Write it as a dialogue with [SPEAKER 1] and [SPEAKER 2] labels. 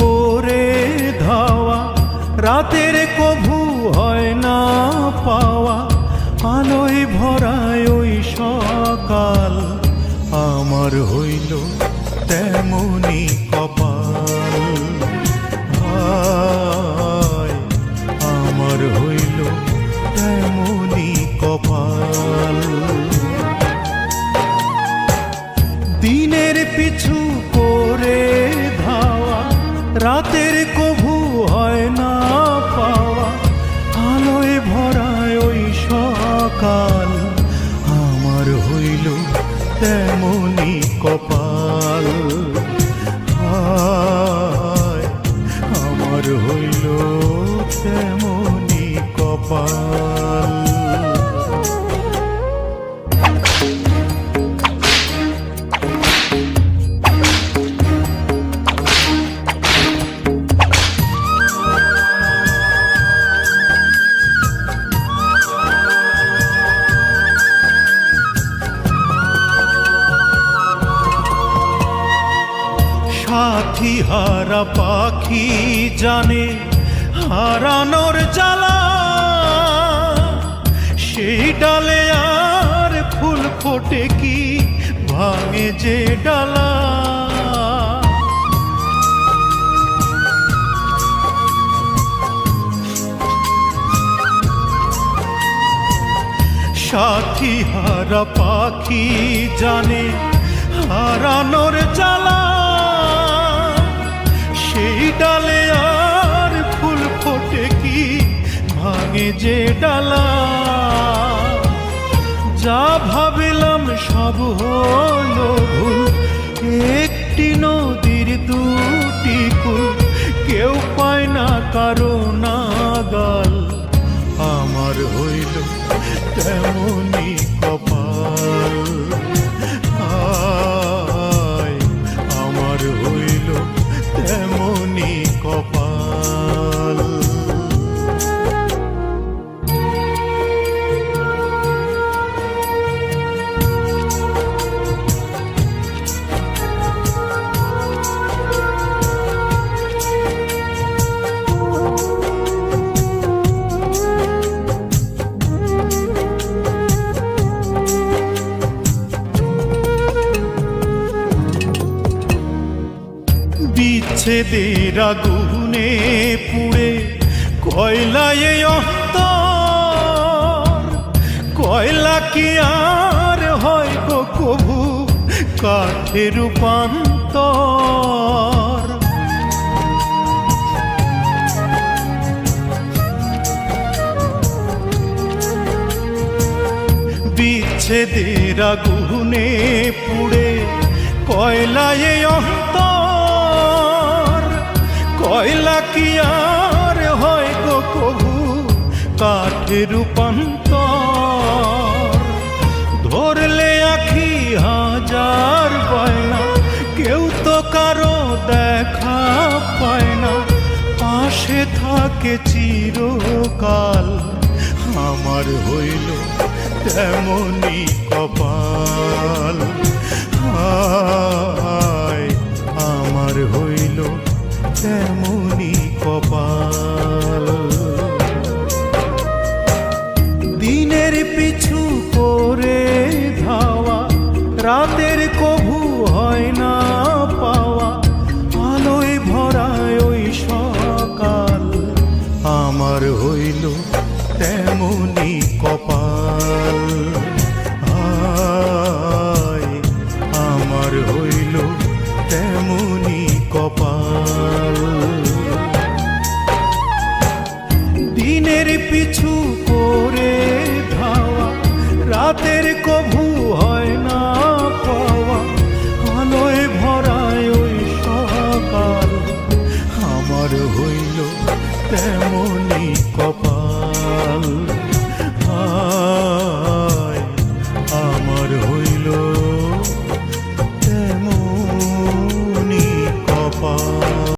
[SPEAKER 1] করে ধাওয়া, রাতের কভু হয় না পাওয়া। আলোয় ভরায় ওই সকাল, আমার হইল তেমনি কপাল। আমার হইল তেমনি কপাল। রাতের কভু হয় না পাওয়া, আলোয় ভরায় ওই সকাল। আমার হইল তেমনি কপাল। আমার হইল তেমনি কপাল। হারা পাখি জানে, হারানোর জ্বালা। সেই ডালে আর ফুল ফোটে কি, ভাঙে যে ডালা। সাথী হারা পাখি জানে, হারানোর জ্বালা। ডালা। যা ভাবিলাম সব হলো ভুল। একটি নদীর দুটি কুল, কেউ পায় না কারও নাগাল। আমার হইল তেমনি কপাল। আমার হইল তেমনি বিচ্ছেদের আগুনে পুড়ে কয়লায় অন্তর। কয়লা কি আর হয় গো কভু কাঠে রূপান্তর? বিচ্ছেদের আগুনে পুড়ে কয়লায় অন্তর। কয়লা কি আর হয় গো কভু কাঠে রূপান্তর। ধরলে আখি হাজার বায়না কেউ তো কারও দেখা পায় না। পাশে থাকে চিরকাল, আমার হইল তেমনি কপাল। পিছু